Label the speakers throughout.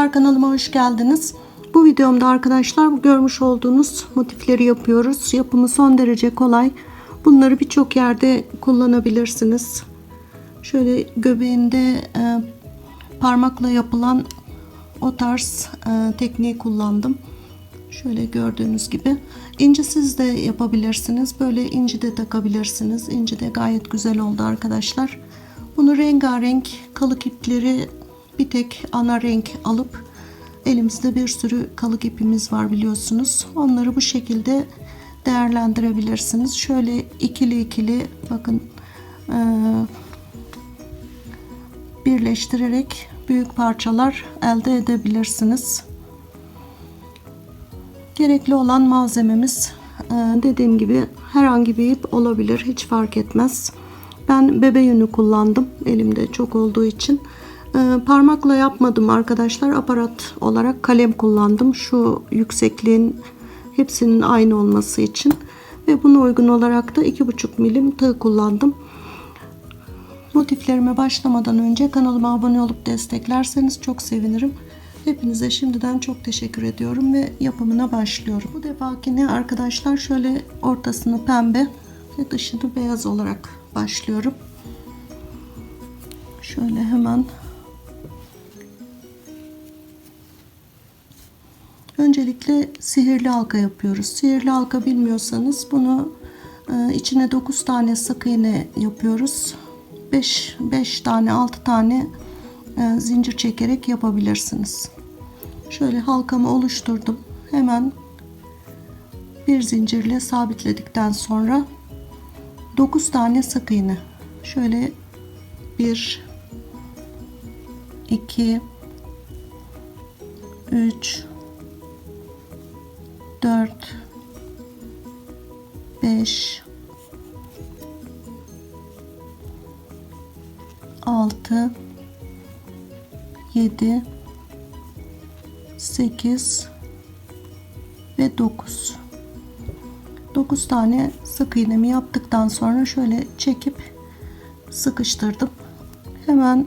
Speaker 1: Merhabalar kanalıma hoş geldiniz. Bu videomda arkadaşlar görmüş olduğunuz motifleri yapıyoruz. Yapımı son derece kolay. Bunları birçok yerde kullanabilirsiniz. Şöyle göbeğinde e, parmakla yapılan o tarz e, tekniği kullandım. Şöyle gördüğünüz gibi inci siz de yapabilirsiniz. Böyle inci de takabilirsiniz. İnci de gayet güzel oldu arkadaşlar. Bunu rengarenk kalık ipleri bir tek ana renk alıp elimizde bir sürü kalık ipimiz var biliyorsunuz. Onları bu şekilde değerlendirebilirsiniz. Şöyle ikili ikili bakın e, birleştirerek büyük parçalar elde edebilirsiniz. Gerekli olan malzememiz e, dediğim gibi herhangi bir ip olabilir hiç fark etmez. Ben bebe yünü kullandım elimde çok olduğu için. Ee, parmakla yapmadım arkadaşlar. Aparat olarak kalem kullandım. Şu yüksekliğin hepsinin aynı olması için. Ve buna uygun olarak da 2,5 milim tığ kullandım. Motiflerime başlamadan önce kanalıma abone olup desteklerseniz çok sevinirim. Hepinize şimdiden çok teşekkür ediyorum ve yapımına başlıyorum. Bu defakini arkadaşlar şöyle ortasını pembe ve dışını beyaz olarak başlıyorum. Şöyle hemen Öncelikle sihirli halka yapıyoruz. Sihirli halka bilmiyorsanız bunu e, içine 9 tane sık iğne yapıyoruz. 5, 5 tane 6 tane e, zincir çekerek yapabilirsiniz. Şöyle halkamı oluşturdum. Hemen bir zincirle sabitledikten sonra 9 tane sık iğne. Şöyle 1 2 3 4 5 6 7 8 ve 9 9 tane sık iğnemi yaptıktan sonra şöyle çekip sıkıştırdım hemen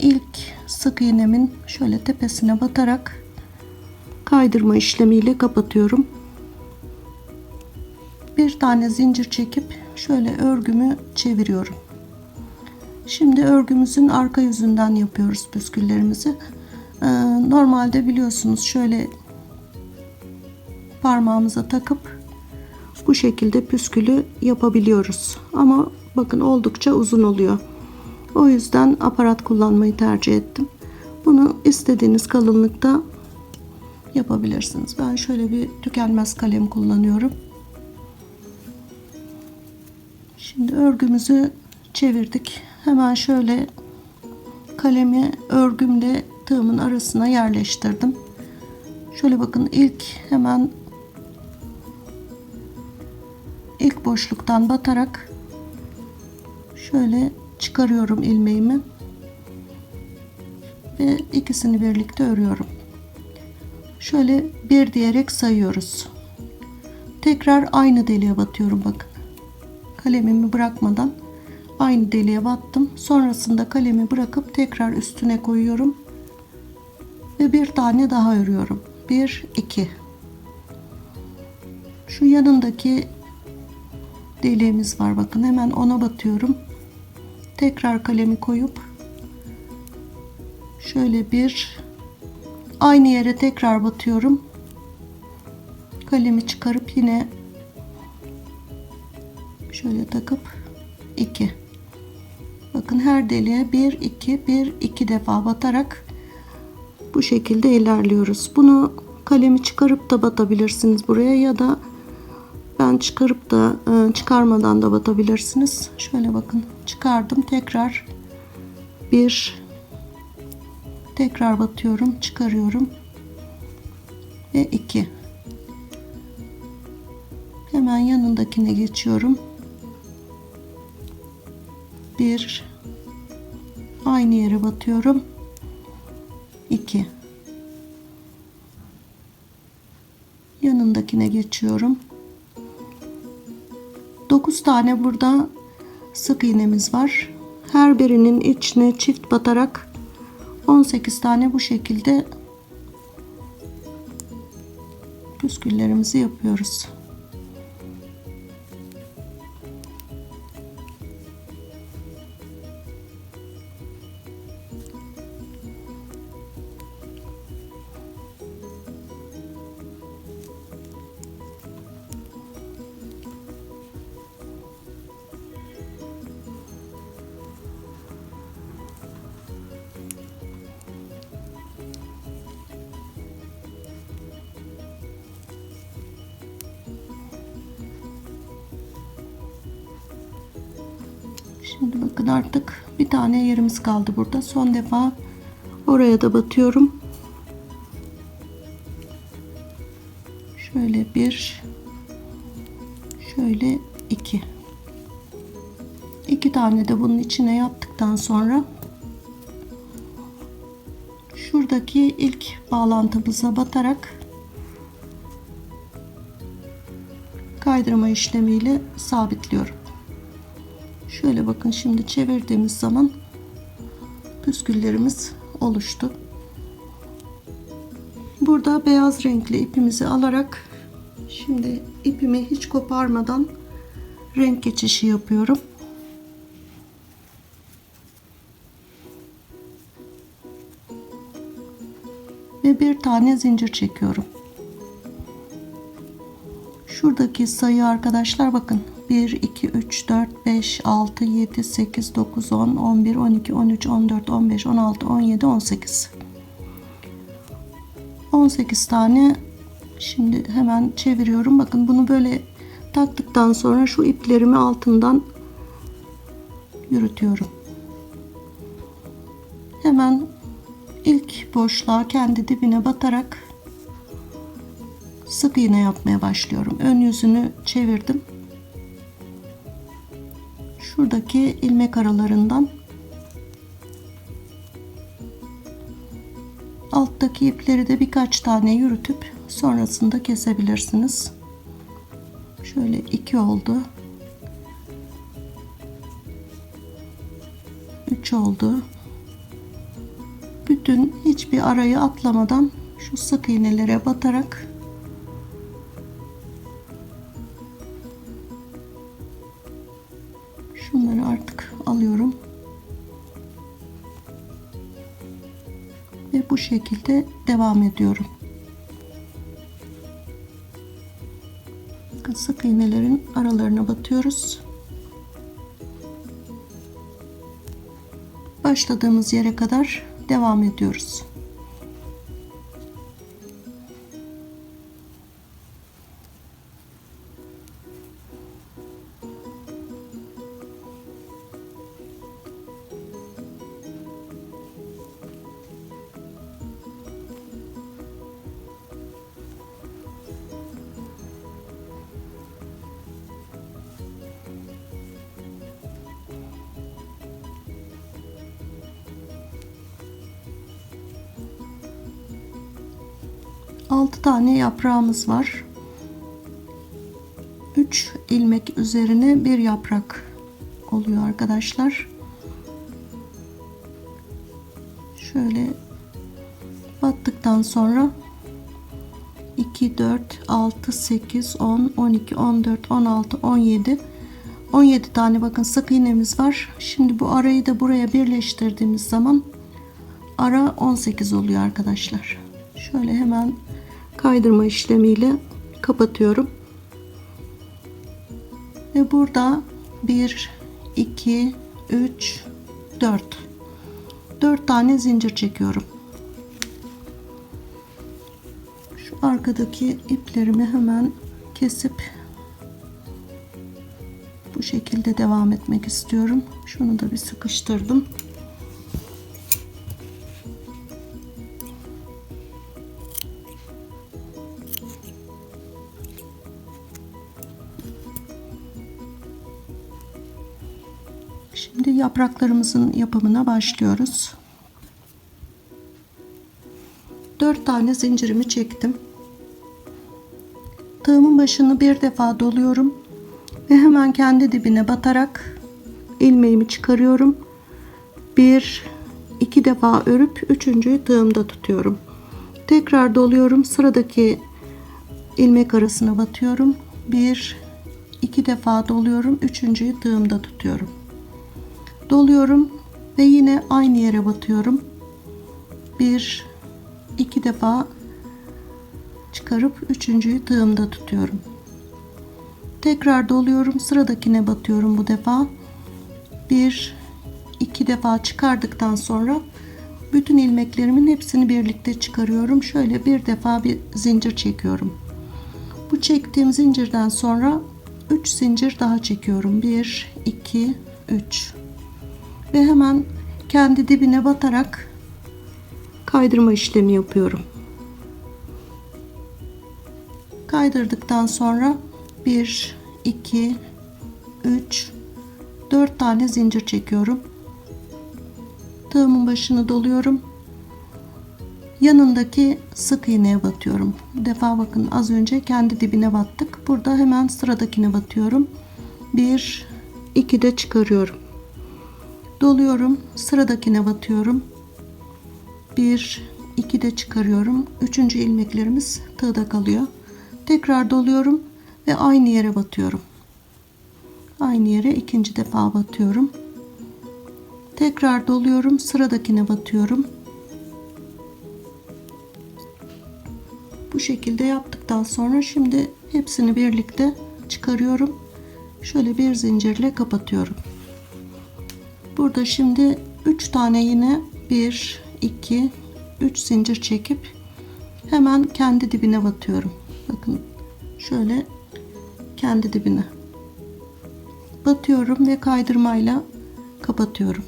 Speaker 1: ilk sık iğnemin şöyle tepesine batarak kaydırma işlemiyle kapatıyorum. Bir tane zincir çekip şöyle örgümü çeviriyorum. Şimdi örgümüzün arka yüzünden yapıyoruz püsküllerimizi. Ee, normalde biliyorsunuz şöyle parmağımıza takıp bu şekilde püskülü yapabiliyoruz. Ama bakın oldukça uzun oluyor. O yüzden aparat kullanmayı tercih ettim. Bunu istediğiniz kalınlıkta yapabilirsiniz. Ben şöyle bir tükenmez kalem kullanıyorum. Şimdi örgümüzü çevirdik. Hemen şöyle kalemi örgümle tığımın arasına yerleştirdim. Şöyle bakın ilk hemen ilk boşluktan batarak şöyle çıkarıyorum ilmeğimi ve ikisini birlikte örüyorum şöyle bir diyerek sayıyoruz. Tekrar aynı deliğe batıyorum bakın. Kalemimi bırakmadan aynı deliğe battım. Sonrasında kalemi bırakıp tekrar üstüne koyuyorum. Ve bir tane daha örüyorum. 1 2 Şu yanındaki deliğimiz var bakın. Hemen ona batıyorum. Tekrar kalemi koyup şöyle bir Aynı yere tekrar batıyorum. Kalemi çıkarıp yine şöyle takıp 2. Bakın her deliğe 1 2 1 2 defa batarak bu şekilde ilerliyoruz. Bunu kalemi çıkarıp da batabilirsiniz buraya ya da ben çıkarıp da e, çıkarmadan da batabilirsiniz. Şöyle bakın çıkardım tekrar 1 tekrar batıyorum çıkarıyorum ve 2 hemen yanındakine geçiyorum 1 aynı yere batıyorum 2 yanındakine geçiyorum 9 tane burada sık iğnemiz var her birinin içine çift batarak 18 tane bu şekilde püsküllerimizi yapıyoruz. Şimdi bakın artık bir tane yerimiz kaldı burada. Son defa oraya da batıyorum. Şöyle bir, şöyle iki. İki tane de bunun içine yaptıktan sonra şuradaki ilk bağlantımıza batarak kaydırma işlemiyle sabitliyorum. Şöyle bakın şimdi çevirdiğimiz zaman püsküllerimiz oluştu. Burada beyaz renkli ipimizi alarak şimdi ipimi hiç koparmadan renk geçişi yapıyorum. Ve bir tane zincir çekiyorum. Şuradaki sayı arkadaşlar bakın 1, 2, 3, 4, 5, 6, 7, 8, 9, 10, 11, 12, 13, 14, 15, 16, 17, 18. 18 tane şimdi hemen çeviriyorum. Bakın bunu böyle taktıktan sonra şu iplerimi altından yürütüyorum. Hemen ilk boşluğa kendi dibine batarak sık iğne yapmaya başlıyorum. Ön yüzünü çevirdim şuradaki ilmek aralarından alttaki ipleri de birkaç tane yürütüp sonrasında kesebilirsiniz. Şöyle iki oldu. üç oldu. Bütün hiçbir arayı atlamadan şu sık iğnelere batarak ve bu şekilde devam ediyorum. Bakın sık iğnelerin aralarına batıyoruz. Başladığımız yere kadar devam ediyoruz. 6 tane yaprağımız var. 3 ilmek üzerine bir yaprak oluyor arkadaşlar. Şöyle battıktan sonra 2 4 6 8 10 12 14 16 17 17 tane bakın sık iğnemiz var. Şimdi bu arayı da buraya birleştirdiğimiz zaman ara 18 oluyor arkadaşlar. Şöyle hemen kaydırma işlemiyle kapatıyorum. Ve burada 1 2 3 4 4 tane zincir çekiyorum. Şu arkadaki iplerimi hemen kesip bu şekilde devam etmek istiyorum. Şunu da bir sıkıştırdım. Şimdi yapraklarımızın yapımına başlıyoruz. 4 tane zincirimi çektim. Tığımın başını bir defa doluyorum ve hemen kendi dibine batarak ilmeğimi çıkarıyorum. Bir, iki defa örüp üçüncüyü tığımda tutuyorum. Tekrar doluyorum. Sıradaki ilmek arasına batıyorum. Bir, iki defa doluyorum. Üçüncüyü tığımda tutuyorum doluyorum ve yine aynı yere batıyorum. Bir, iki defa çıkarıp üçüncüyü tığımda tutuyorum. Tekrar doluyorum. Sıradakine batıyorum bu defa. Bir, iki defa çıkardıktan sonra bütün ilmeklerimin hepsini birlikte çıkarıyorum. Şöyle bir defa bir zincir çekiyorum. Bu çektiğim zincirden sonra 3 zincir daha çekiyorum. 1 2 3 ve hemen kendi dibine batarak kaydırma işlemi yapıyorum. Kaydırdıktan sonra 1 2 3 4 tane zincir çekiyorum. Tığımın başını doluyorum. Yanındaki sık iğneye batıyorum. Bu defa bakın az önce kendi dibine battık. Burada hemen sıradakine batıyorum. 1 2 de çıkarıyorum doluyorum sıradakine batıyorum 1 2 de çıkarıyorum 3. ilmeklerimiz tığda kalıyor tekrar doluyorum ve aynı yere batıyorum aynı yere ikinci defa batıyorum tekrar doluyorum sıradakine batıyorum bu şekilde yaptıktan sonra şimdi hepsini birlikte çıkarıyorum şöyle bir zincirle kapatıyorum Burada şimdi 3 tane yine 1, 2, 3 zincir çekip hemen kendi dibine batıyorum. Bakın şöyle kendi dibine batıyorum ve kaydırmayla kapatıyorum.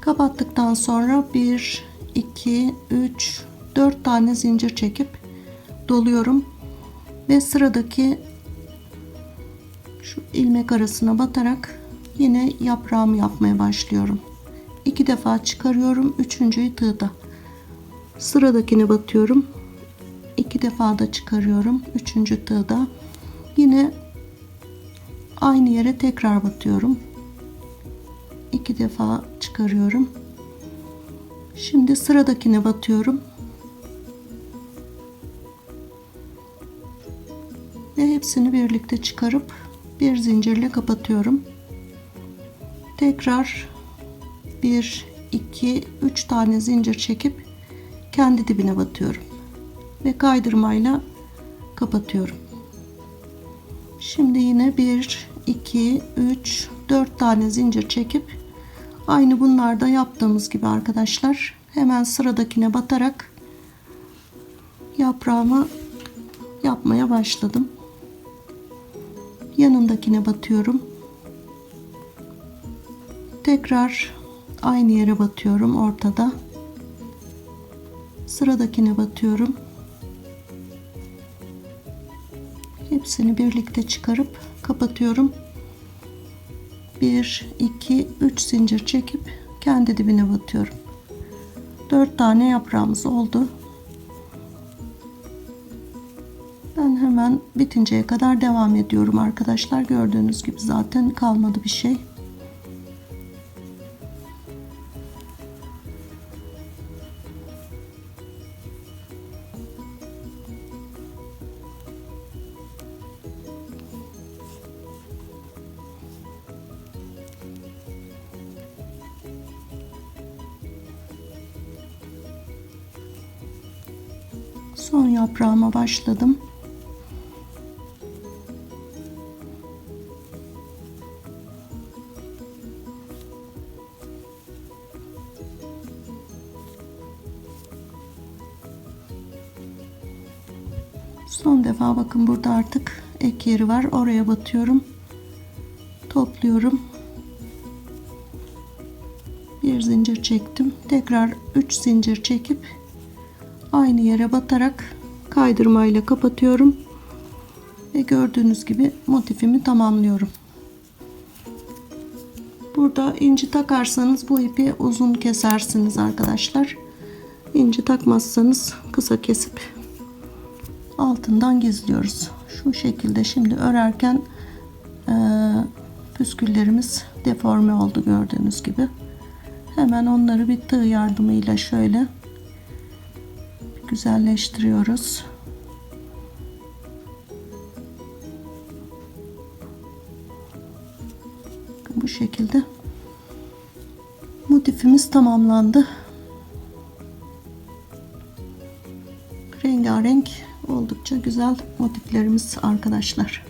Speaker 1: Kapattıktan sonra 1, 2, 3, 4 tane zincir çekip doluyorum ve sıradaki şu ilmek arasına batarak yine yaprağımı yapmaya başlıyorum. İki defa çıkarıyorum. Üçüncüyü tığda. Sıradakine batıyorum. iki defa da çıkarıyorum. Üçüncü tığda. Yine aynı yere tekrar batıyorum. iki defa çıkarıyorum. Şimdi sıradakine batıyorum. Ve hepsini birlikte çıkarıp bir zincirle kapatıyorum tekrar 1 2 3 tane zincir çekip kendi dibine batıyorum ve kaydırmayla kapatıyorum şimdi yine 1 2 3 4 tane zincir çekip aynı bunlarda yaptığımız gibi arkadaşlar hemen sıradakine batarak yaprağımı yapmaya başladım yanındakine batıyorum tekrar aynı yere batıyorum ortada sıradakine batıyorum hepsini birlikte çıkarıp kapatıyorum 1 2 3 zincir çekip kendi dibine batıyorum 4 tane yaprağımız oldu ben hemen bitinceye kadar devam ediyorum arkadaşlar gördüğünüz gibi zaten kalmadı bir şey tığıma başladım. Son defa bakın burada artık ek yeri var. Oraya batıyorum. Topluyorum. Bir zincir çektim. Tekrar 3 zincir çekip aynı yere batarak kaydırmayla kapatıyorum ve gördüğünüz gibi motifimi tamamlıyorum burada inci takarsanız bu ipi uzun kesersiniz arkadaşlar inci takmazsanız kısa kesip altından gizliyoruz şu şekilde şimdi örerken e, püsküllerimiz deforme oldu gördüğünüz gibi hemen onları bir tığ yardımıyla şöyle güzelleştiriyoruz. Bu şekilde motifimiz tamamlandı. Rengarenk oldukça güzel motiflerimiz arkadaşlar.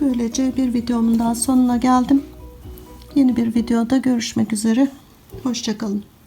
Speaker 1: Böylece bir videomun daha sonuna geldim. Yeni bir videoda görüşmek üzere. Hoşçakalın.